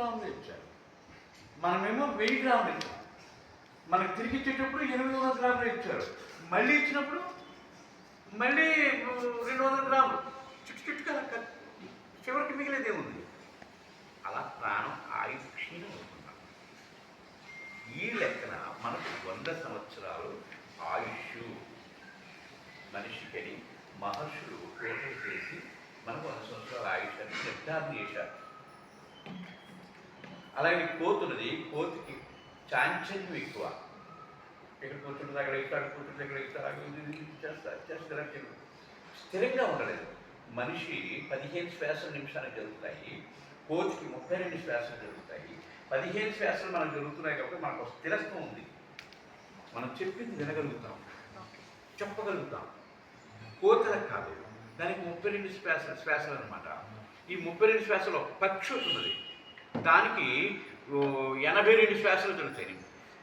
గ్రాములు ఇచ్చారు. మనమేమో వెయ్యి గ్రాములు ఇచ్చాం. మనకు తిరిగి ఇచ్చేటప్పుడు ఎనిమిది వందల గ్రాములు ఇచ్చారు. మళ్ళీ ఇచ్చినప్పుడు మళ్ళీ రెండు వందల గ్రాములు. చుట్టు చుట్టుగా చివరికి మిగిలేదే ఉంది. అలా ప్రాణం ఆయుష్ క్షీణం అవుతున్నాం ఈ లెక్కన మనకు వంద సంవత్సరాలు ఆయుష్ మనిషికని మహర్షులు చేసి మనకు వంద సంవత్సరాల ఆయుష్ అని నిర్ధారణ చేశారు. అలాగే కోతున్నది కోతికి చాంచల్యం ఎక్కువ. ఇక్కడ కూర్చుంటుంది అక్కడ ఇస్తాడు కూర్చుంటుంది ఇక్కడ ఇస్తాడు అక్కడ చేస్తారు చేస్తారు స్థిరంగా ఉండలేదు. మనిషి పదిహేను శ్వాసలు నిమిషానికి జరుగుతాయి కోతికి ముప్పై రెండు శ్వాసలు జరుగుతాయి. పదిహేను శ్వాసలు మనకు జరుగుతున్నాయి కాబట్టి మనకు స్థిరత్వం ఉంది. మనం చెప్పింది వినగలుగుతాం చెప్పగలుగుతాం. కోతలకు కాదు దానికి ముప్పై రెండు శ్వాస శ్వాసలు అనమాట ఈ ముప్పై రెండు శ్వాసలో పక్షి ఉన్నది దానికి ఎనభై రెండు శ్వాసలు జరుగుతాయి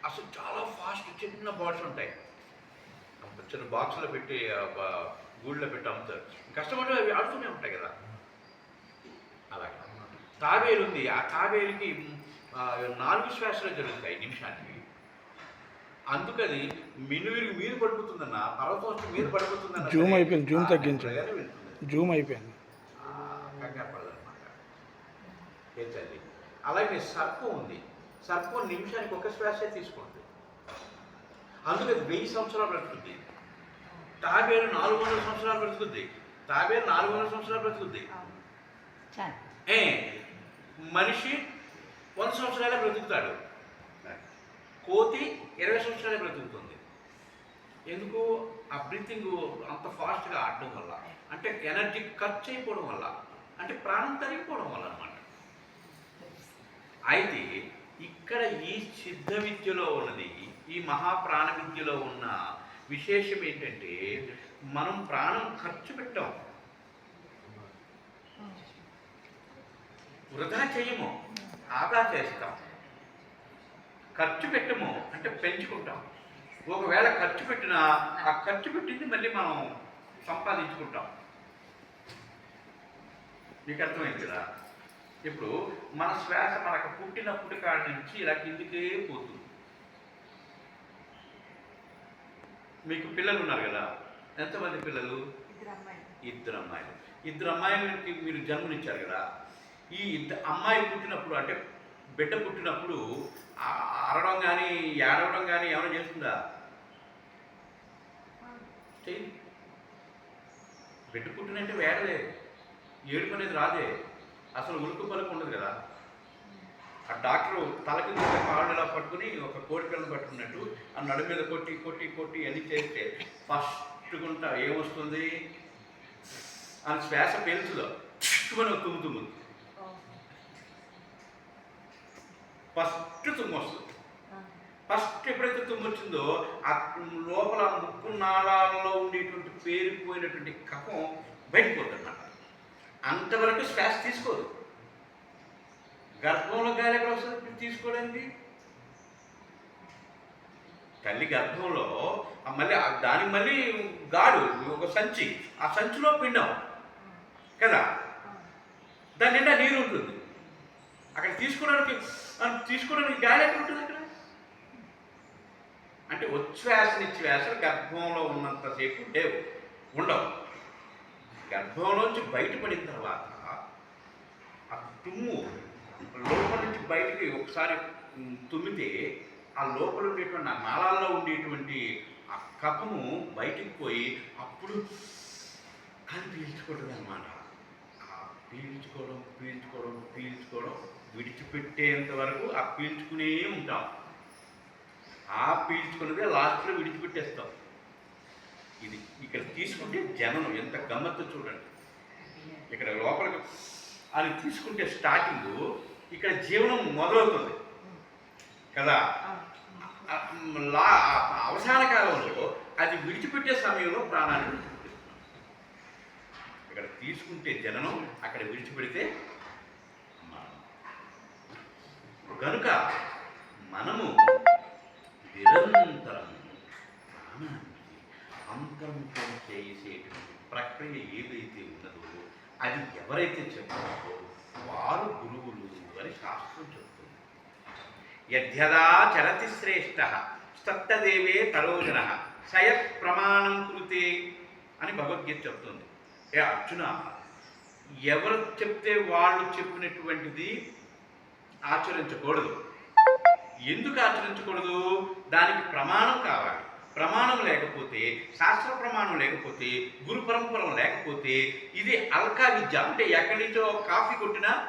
అసలు చాలా ఫాస్ట్ చిన్న బాటిల్స్ ఉంటాయి. చిన్న బాక్స్లో పెట్టి గూళ్ళో పెట్టి అమ్ముతారు. కష్టపడి అవి ఆడుతూనే ఉంటాయి కదా. అలాగే. తాబేలు ఉంది ఆ తాబేలుకి నాలుగు శ్వాసలు జరుగుతాయి నిమిషానికి. అందుకని మినువిరి మీరు పడిపోతుందన్న పర్వతం వచ్చి మీరు పడిపోతుందన్న జూమ్ అయిపోయింది, జూమ్ ఆ తగ్గించు. ప్రకారం వెళ్తుంది. జూమ్ అయిపోయింది. కంగారు పడదన్నమాట. ఏ తల్లి? అలాగే సర్పం ఉంది. సర్పం నిమిషానికి ఒక శ్వాసే తీసుకుంటుంది అందుకని వెయ్యి సంవత్సరాలు బ్రతుకుద్ది. తాబేలు నాలుగు వందల సంవత్సరాలు బ్రతుకుద్ది. తాబేలు నాలుగు వందల సంవత్సరాలు బ్రతుకుద్ది. ఏ? మనిషి వంద సంవత్సరాలే బ్రతుకుతాడు. కోతి ఇరవై సంవత్సరాలే బ్రతుకుతుంది. ఎందుకు? ఆ బ్రీతింగ్ అంత ఫాస్ట్గా ఆడడం వల్ల. అంటే ఎనర్జీ ఖర్చు అయిపోవడం వల్ల. అంటే ప్రాణం తరిగిపోవడం వల్ల అనమాట అయితే ఇక్కడ ఈ సిద్ధ విద్యలో ఉన్నది ఈ మహాప్రాణ విద్యలో ఉన్న విశేషం ఏంటంటే మనం ప్రాణం ఖర్చు పెట్టాం. వృధా చేయము ఆదా చేస్తాం. ఖర్చు పెట్టము అంటే పెంచుకుంటాం. ఒకవేళ ఖర్చు పెట్టినా ఆ ఖర్చు పెట్టింది మళ్ళీ మనం సంపాదించుకుంటాం. మీకు అర్థమైంది కదా? ఇప్పుడు మన శ్వాస మనకు పుట్టినప్పటి కాడి నుంచి ఇలా కిందికే పోతుంది. మీకు పిల్లలు ఉన్నారు కదా? ఎంతమంది పిల్లలు? ఇద్దరు అమ్మాయి ఇద్దరు అమ్మాయిలు. ఇద్దరు అమ్మాయిలకి మీరు జన్మనిచ్చారు కదా? ఈ ఇద్దరు అమ్మాయి పుట్టినప్పుడు అంటే బిడ్డ పుట్టినప్పుడు అరవడం కానీ ఏడవడం కానీ ఏమైనా చేస్తుందా బిడ్డ పుట్టినంటే వేడలే ఏడుపు అనేది రాదే. అసలు ఉలుకు పలుకు ఉండదు కదా. ఆ డాక్టర్ తలకి తీసే కాళ్ళు ఇలా పట్టుకుని ఒక కోడి పట్టుకున్నట్టు ఆ నడు మీద కొట్టి కొట్టి కొట్టి అన్ని చేస్తే ఫస్ట్ గుంట ఏమొస్తుంది? అని శ్వాస పేల్చులో మన తుమ్ము తుమ్ము. ఫస్ట్ తుమ్ము వస్తుంది. ఫస్ట్ ఎప్పుడైతే తుమ్ము వచ్చిందో ఆ లోపల ముక్కు నాళాలలో ఉండేటువంటి పేరుకుపోయినటువంటి కఫం బయటకు పోతుందన్నమాట. అంతవరకు శ్వాస తీసుకోదు. గర్భంలో గాలి ఎక్కడ వస్తుంది? తీసుకోడండి తల్లి గర్భంలో మళ్ళీ దానికి మళ్ళీ గాడు ఒక సంచి ఆ సంచిలో పిండం కదా? దాని నిండా నీరు ఉంటుంది. అక్కడ తీసుకోవడానికి తీసుకోవడానికి గాలి ఎక్కడ ఉంటుంది అక్కడ? అంటే ఉచ్ఛ్వాస నిశ్వాసలు గర్భంలో ఉన్నంతసేపు లేవు ఉండవు. గర్భంలోంచి బయటపడిన తర్వాత ఆ తుమ్ము లోపల నుంచి బయటికి ఒకసారి తుమ్మితే ఆ లోపల ఉండేటువంటి ఆ నాళాల్లో ఉండేటువంటి ఆ కఫము బయటికి పోయి అప్పుడు అది పీల్చుకోవడం అనమాట ఆ పీల్చుకోవడం పీల్చుకోవడం పీల్చుకోవడం విడిచిపెట్టేంత వరకు ఆ పీల్చుకునే ఉంటాం. ఆ పీల్చుకున్నదే లాస్ట్లో విడిచిపెట్టేస్తాం. ఇది ఇక్కడ తీసుకుంటే జననం ఎంత గమ్మత్తు చూడండి. ఇక్కడ లోపలికి అది తీసుకుంటే స్టార్టింగ్ ఇక్కడ జీవనం మొదలవుతుంది. కదా? లా అవసాన కాలంలో అది విడిచిపెట్టే సమయంలో ప్రాణాన్ని విడిచిపెట్టేస్తున్నాం ఇక్కడ తీసుకుంటే జననం అక్కడ విడిచిపెడితే మరణం. కనుక మనము నిరంతరం ప్రాణానికి అంతర్ముఖం చేసేటువంటి ప్రక్రియ ఏదైతే ఉన్నదో అది ఎవరైతే చెప్పారో వారు గురువులు అని శాస్త్రం చెప్తుంది యద్యదా చరతి శ్రేష్ఠ స్తప్తదేవే తరోజన సయత్ ప్రమాణం కృతే అని భగవద్గీత చెప్తుంది ఏ అర్జున ఎవరు చెప్తే వాళ్ళు చెప్పినటువంటిది ఆచరించకూడదు. ఎందుకు ఆచరించకూడదు? దానికి ప్రమాణం కావాలి. ప్రమాణం లేకపోతే శాస్త్ర ప్రమాణం లేకపోతే గురు పరంపరం లేకపోతే ఇది అల్కా విద్య. అంటే ఎక్కడి నుంచో కాఫీ కొట్టిన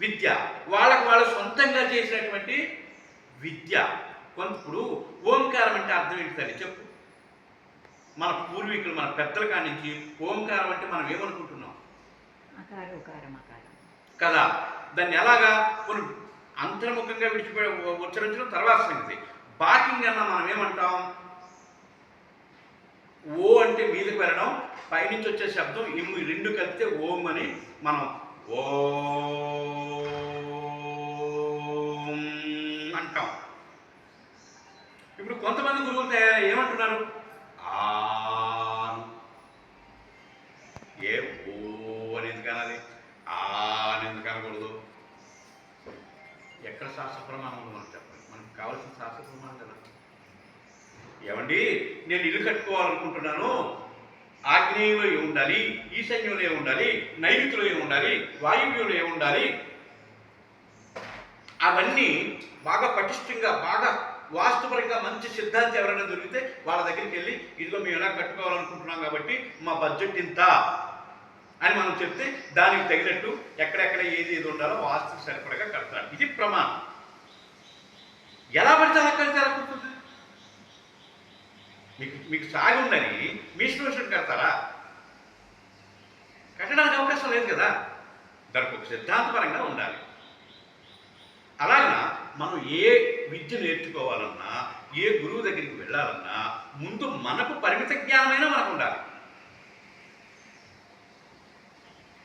విద్య. వాళ్ళకి వాళ్ళు సొంతంగా చేసినటువంటి విద్య. కొంత ఇప్పుడు ఓంకారం అంటే అర్థం ఏంటి తల్లి? చెప్పు. మన పూర్వీకులు మన పెద్దల కాడి నుంచి ఓంకారం అంటే మనం ఏమనుకుంటున్నాం? కదా. దాన్ని ఎలాగా? కొన్ని అంతర్ముఖంగా విడిచిపె ఉచ్చరించడం తర్వాత సంగతి. బాకింగ్ అన్న మనం ఏమంటాం? ఓ అంటే మీదకి వెళ్ళడం పైనుంచి వచ్చే శబ్దం ఇమ్ము రెండు కలిపితే ఓం అని మనం ఓం అంటాం. ఇప్పుడు కొంతమంది గురువులు తయారు ఏమంటున్నారు? ఆ ఏ ఓ అని ఎందుకు అనాలి? ఆ అని ఎందుకు అనకూడదు? ఎక్కడ శాస్త్ర ప్రమాణం ఉందో చెప్పండి. మనకు కావాల్సిన శాస్త్ర ప్రమాణం కదా ఏమండి? నేను ఇల్లు కట్టుకోవాలనుకుంటున్నాను. ఆగ్నేయంలో ఏ ఉండాలి? ఈశాన్యంలో ఏ ఉండాలి? నైరుతిలో ఏ ఉండాలి? వాయువ్యంలో ఏమి ఉండాలి? అవన్నీ బాగా పటిష్టంగా బాగా వాస్తుపరంగా మంచి సిద్ధాంతం ఎవరైనా దొరికితే వాళ్ళ దగ్గరికి వెళ్ళి ఇదిగో మేము ఎలా కట్టుకోవాలనుకుంటున్నాం కాబట్టి మా బడ్జెట్ ఇంత అని మనం చెప్తే దానికి తగినట్టు ఎక్కడెక్కడ ఏది ఏది ఉండాలో వాస్తు సరిపడగా కడతాడు ఇది ప్రమాణం. ఎలా పడితే అలా కడితే ఎలా కుదురుతుంది? మీకు మీకు సాగి ఉందని మీ ఇష్టం కడతారా కట్టడానికి అవకాశం లేదు కదా. దానికి ఒక సిద్ధాంతపరంగా ఉండాలి. అలాగన మనం ఏ విద్య నేర్చుకోవాలన్నా ఏ గురువు దగ్గరికి వెళ్ళాలన్నా ముందు మనకు పరిమిత జ్ఞానమైనా మనకు ఉండాలి.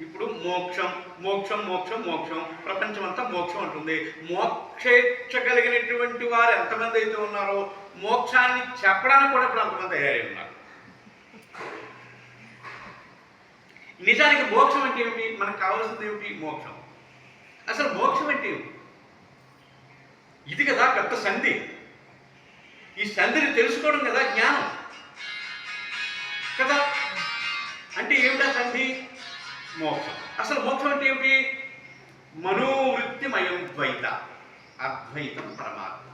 ఇప్పుడు మోక్షం మోక్షం మోక్షం మోక్షం. ప్రపంచం అంతా మోక్షం అంటుంది. మోక్షేచ్ఛ కలిగినటువంటి వారు ఎంతమంది అయితే ఉన్నారో మోక్షాన్ని చెప్పడానికి కూడా ఇప్పుడు అంతమంది తయారై ఉన్నారు. నిజానికి మోక్షం అంటే ఏమిటి? మనకు కావాల్సింది ఏమిటి? మోక్షం. అసలు మోక్షం అంటే ఏమిటి? ఇది కదా పెద్ద సంధి. ఈ సంధిని తెలుసుకోవడం కదా జ్ఞానం. కదా? అంటే ఏమిటా సంధి? మోక్షం. అసలు మోక్షం అంటే ఏమిటి? మనోవృత్తిమయం ద్వైత అద్వైతం పరమార్థ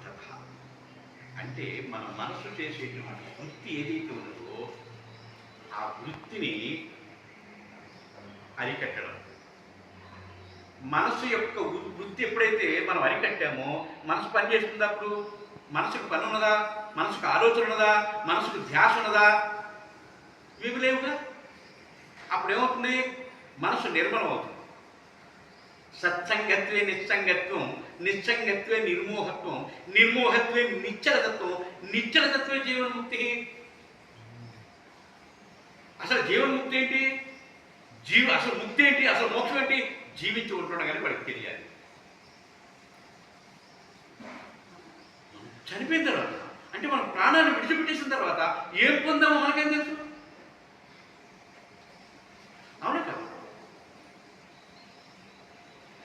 అంటే మన మనసు చేసేటువంటి వృత్తి ఏదైతే ఉన్నదో ఆ వృత్తిని అరికట్టడం. మనసు యొక్క వృత్తి ఎప్పుడైతే మనం అరికట్టామో మనసు పని చేస్తుంది అప్పుడు? మనసుకు పని ఉన్నదా? మనసుకు ఆలోచన ఉన్నదా? మనసుకు ధ్యాస ఉన్నదా? ఇవి లేవుగా? అప్పుడు ఏమవుతుంది మనసు నిర్మలం అవుతుంది. సత్సంగత్వే నిస్సంగత్వం నిస్సంగత్వే నిర్మోహత్వం నిర్మోహత్వే నిచ్చలతత్వం నిచ్చలతత్వే జీవన్ముక్తి. అసలు జీవన్ముక్తి ఏంటి? జీవ అసలు ముక్తి ఏంటి? అసలు మోక్షం ఏంటి? జీవించి ఉంటుండగానే వాడికి తెలియాలి. చనిపోయిన తర్వాత అంటే మనం ప్రాణాన్ని విడిచిపెట్టేసిన తర్వాత ఏం పొందామో మనకేం తెలుసు? అవునా కదా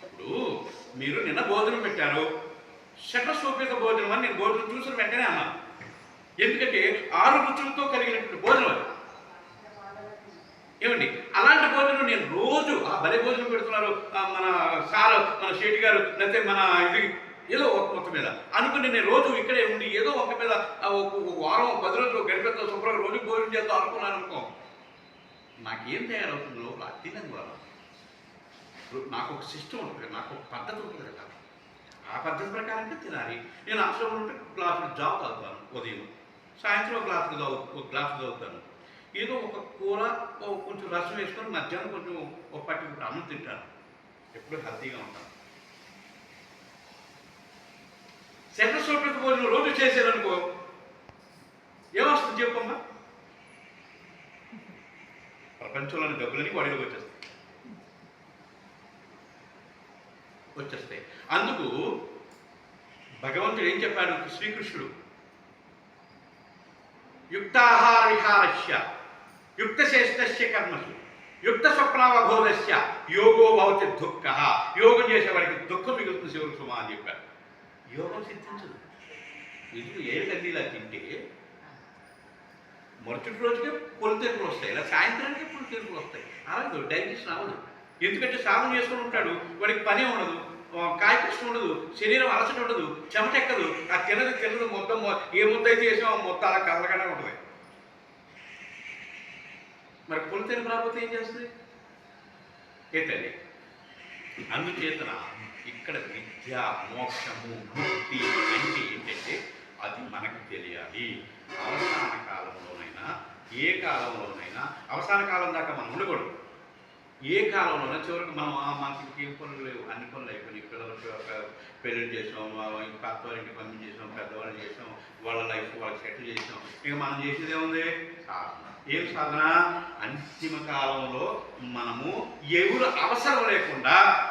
ఇప్పుడు మీరు నిన్న భోజనం పెట్టారు. శటశోభిత భోజనం అని నేను భోజనం చూసిన వెంటనే అన్నాను ఎందుకంటే ఆరు రుచులతో కలిగినటువంటి భోజనం అది. ఏమండి? అలాంటి భోజనం నేను రోజు ఆ భలే భోజనం పెడుతున్నారు. మన సార్ మన షేటి గారు లేకపోతే మన ఇది. ఏదో ఒక మొత్తం మీద. అనుకుని నేను రోజు ఇక్కడే ఉండి ఏదో ఒక మీద ఒక వారం పది రోజులు గడిపేతో శుభ్రంగా రోజు భోజనం చేద్దాం అనుకున్నాను అనుకో. నాకేం తయారవుతుందో అది నాకు ఒక సిస్టమ్ ఉంటుంది నాకు ఒక పద్ధతి ఉంటుంది కదా. ఆ పద్ధతి ప్రకారంగా తినాలి. నేను అవసరం ఉంటే గ్లాసులు జాబ్ తాగుతాను ఉదయం. సాయంత్రం ఒక గ్లాసు తాగు ఒక గ్లాసు తాగుతాను. ఏదో ఒక కూర కొంచెం రసం వేసుకొని మధ్యాహ్నం కొంచెం ఒక పట్టి అన్నం తింటాను. ఎప్పుడు హెల్తీగా ఉంటాను. శతశోభిత భోజనం రోజు చేసేదనుకో ఏమొస్తుంది చెప్పమ్మా? ప్రపంచంలోని డబ్బులని వాడిలోకి వచ్చేస్తాయి. వచ్చేస్తాయి. అందుకు భగవంతుడు ఏం చెప్పాడు? శ్రీకృష్ణుడు యుక్తాహార విహారస్య యుక్తశ్రేష్టస్య కర్మసు యుక్త స్వప్నావబోధస్య యోగో భవతి దుఃఖ. యోగం చేసేవాడికి దుఃఖం మిగులుతుంది శివుడు సుమా అని చెప్పారు యోగం సిద్ధించదు. ఎందుకు? ఏ కన్నీలా తింటే మరుసటి రోజుకే పొలితెరుపులు వస్తాయి. ఇలా సాయంత్రానికి పొలితెరుపులు వస్తాయి. అలాగే డైజెషన్ అవ్వదు. ఎందుకంటే స్నానం చేసుకుని ఉంటాడు వాడికి పని ఉండదు. కాయకృష్ణ కాయ ఉండదు శరీరం అలసట ఉండదు చెమటెక్కదు ఆ తినదు తినదు మొత్తం ఏ ముద్ద అయితే చేసామో మొత్తం అలా కదలగానే ఉంటుంది. మరి పొలితెరుపు ప్రాపతి ఏం చేస్తుంది? ఏంటండి? అందుచేతన ఇక్కడ విద్య మోక్షము భక్తి అంటే ఏంటంటే అది మనకు తెలియాలి. అవసాన కాలంలోనైనా ఏ కాలంలోనైనా అవసాన కాలం దాకా మనం ఉండకూడదు. ఏ కాలంలోనైనా చివరికి మనం ఆ మనకి ఇంకేం పనులు లేవు. అన్ని పనులు అయిపోయినాయి. పిల్లలకి ఒక పెళ్ళి చేసాం పక్కవారింటి పంపించేసాం పెద్దవాళ్ళు చేసాం వాళ్ళ లైఫ్ వాళ్ళకి సెటిల్ చేసాం. ఇక మనం చేసేది ఏముంది? సాధన. ఏం సాధన? అంతిమ కాలంలో మనము ఎవరు అవసరం లేకుండా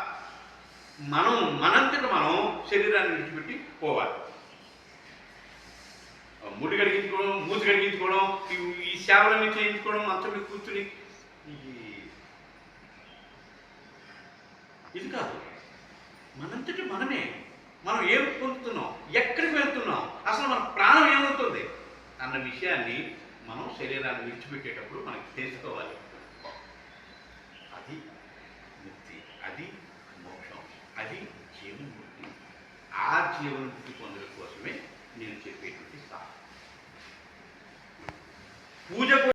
మనం మనంతట మనం శరీరాన్ని విడిచిపెట్టి పోవాలి. ముడి కడిగించుకోవడం మూతి కడిగించుకోవడం ఈ- సేవల సేవలన్నీ చేయించుకోవడం మంచం మీద కూర్చుని ఈ- ఇది కాదు. మనంతటి మనమే మనం ఏం పొందుతున్నాం? ఎక్కడికి వెళ్తున్నాం? అసలు మన ప్రాణం ఏమవుతుంది? అన్న విషయాన్ని మనం శరీరాన్ని విడిచిపెట్టేటప్పుడు మనకి తెలుసుకోవాలి. అది ముక్తి అది మోక్షం అది జీవన్ముక్తి ఆ జీవన్ముక్తి